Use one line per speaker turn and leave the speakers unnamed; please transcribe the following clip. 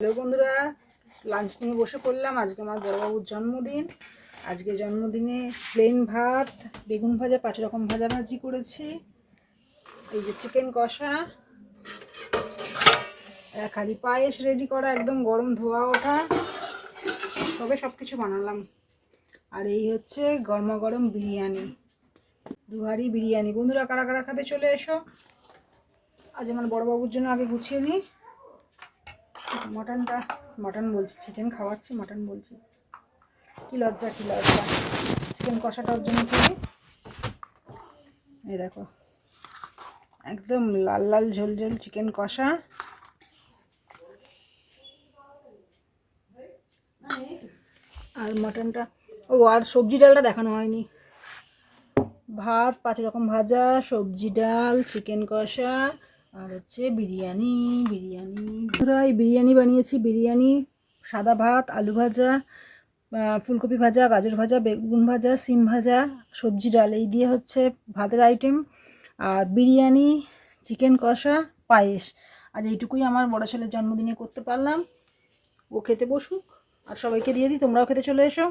Hello বন্ধুরা lunch নিয়ে বসে পড়লাম। আজকে আমার বড়বাবুর জন্মদিন। আজকে জন্মদিনে প্লেন ভাত, বেগুন ভাজা, পাঁচ রকম ভাজাভাজি করেছি। এই যে চিকেন কষা হাঁড়ি পায়েস রেডি করা, একদম গরম ধোয়া ওঠা। তবে সব কিছু বানালাম। আর এই হচ্ছে গরমা গরম বিরিয়ানি দু হাঁড়ি বিরিয়ানি। বন্ধুরা, কারা কারা খাবে চলে এসো। আজ আমার বড়বাবুর জন্য আগে গুছিয়ে নিই। মটনটা, মটন বলছি চিকেন খাওয়াচ্ছি, মটন বলছি। কি লজ্জা কি লজ্জা। চিকেন কষাটা ওর জন্য করি এই দেখো, একদম লাল লাল ঝোল ঝোল চিকেন কষা। আর মটনটা, ও আর সবজি ডালটা দেখানো হয়নি। ভাত, পাঁচ রকম ভাজা, সবজি ডাল চিকেন কষা। আর হচ্ছে বিরিয়ানি বিরিয়ানি এই বিরিয়ানি বানিয়েছি। বিরিয়ানি, সাদা ভাত, আলু ভাজা ফুলকপি ভাজা, গাজর ভাজা, বেগুন ভাজা, সিম ভাজা, সবজি ডাল, এই দিয়ে হচ্ছে ভাতের আইটেম আর বিরিয়ানি, চিকেন কষা, পায়েস। আজ এইটুকুই আমার বড় ছেলের জন্মদিনে করতে পারলাম। ও খেতে বসুক, আর সবাইকে দিয়ে দিই, তোমরাও খেতে চলে এসো।